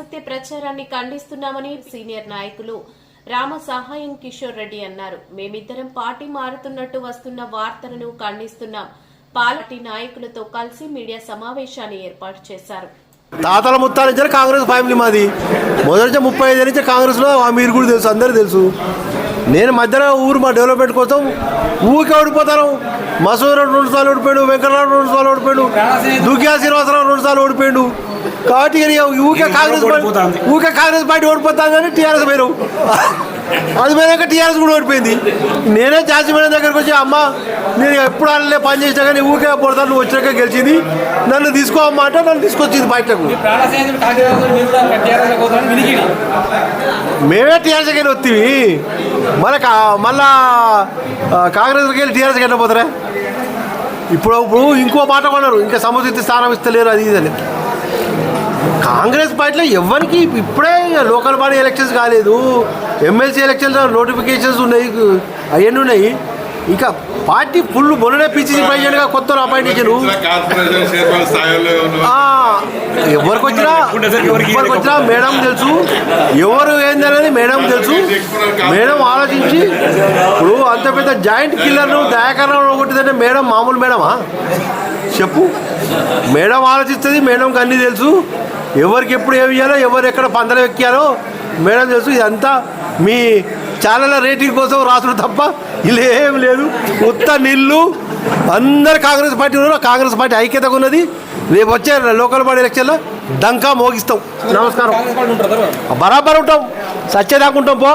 అసత్య ప్రచారాన్ని ఖండిస్తున్నామని సీనియర్ నాయకులు రామ సహాయం కిషోర్ రెడ్డి అన్నారు. మేమిద్దరం పార్టీ మారుతున్నట్టు వస్తున్న వార్తలను ఖండిస్తున్నాం. పార్టీ నాయకులతో కలిసి మీడియా సమావేశాన్ని ఏర్పాటు చేశారు. తాతల ముత్తాల నుంచి కాంగ్రెస్ ఫ్యామిలీ మాది. మొదటి నుంచి ముప్పై ఐదు నుంచి కాంగ్రెస్లో మీరు కూడా తెలుసు అందరూ తెలుసు. నేను మధ్యలో ఊరు మా డెవలప్మెంట్ కోసం ఊరికే ఓడిపోతాను. మసూద్ రెండు సార్లు ఓడిపోయాడు వెంకటరావు రెండు సార్లు ఓడిపోయాడు దుగ్గా శ్రీనివాసరావు రెండు సార్లు ఓడిపోయాడు. కాబట్టి ఊరికే కాంగ్రెస్ పార్టీ ఊరికే కాంగ్రెస్ పార్టీ ఓడిపోతాను కానీ టీఆర్ఎస్ పోయారు అది పోయాక టీఆర్ఎస్ కూడా ఓడిపోయింది. నేనే జాసి మేడం దగ్గరకు వచ్చి అమ్మ నేను ఎప్పుడు అల్లే పని చేసినా కానీ ఊరికే పొడతాను నువ్వు వచ్చినాక గెలిచింది. నన్ను తీసుకో అమ్మ అంటే నన్ను తీసుకొచ్చింది బయటకు. టీఆర్ఎస్ మేమే టీఆర్ఎస్కి వెళ్ళి వస్తుంది మళ్ళీ మళ్ళా కాంగ్రెస్కి వెళ్ళి టీఆర్ఎస్కి వెళ్ళి పోతారా? ఇప్పుడు ఇప్పుడు ఇంకో మాట కొన్నారు. ఇంకా సముచిత స్థానం ఇస్తలేరు అది ఇది అని. కాంగ్రెస్ పార్టీలో ఎవరికి ఇప్పుడే లోకల్ బాడీ ఎలక్షన్స్ కాలేదు. ఎమ్మెల్సీ ఎలక్షన్స్ నోటిఫికేషన్స్ ఉన్నాయి అవన్నీ ఉన్నాయి. ఇంకా పార్టీ ఫుల్ మొన్ననే పిసిసి ప్రెసిడెంట్గా కొత్త అపాయింట్ ఇచ్చారు ఎవరికి వచ్చినా ఎవరికి వచ్చినా మేడం తెలుసు. ఎవరు ఏందనేది మేడం తెలుసు. మేడం ఆలోచించి ఇప్పుడు అంత పెద్ద జాయింట్ కిల్లర్ను దయాకరణం కొట్టిందంటే మేడం మామూలు మేడమా? చెప్పు. మేడం ఆలోచిస్తుంది మేడంకి అన్నీ తెలుసు. ఎవరికి ఎప్పుడు ఏమి ఇవ్వాలో ఎవరు ఎక్కడ పందరం ఎక్కాలో మేడం తెలుసు ఇదంతా మీ ఛానల్ రేటింగ్ కోసం రాసుడు తప్ప ఇలా ఏం లేదు. ఉత్త నీళ్ళు అందరు కాంగ్రెస్ పార్టీ ఉన్నారు కాంగ్రెస్ పార్టీ ఐక్యతగా ఉన్నది రేపు వచ్చే లోకల్ బాడీ ఎలక్షన్లో డంకా మోగిస్తాం. నమస్కారం. బరాబర్ ఉంటాం. సచ్చేదాకా ఉంటాం పో.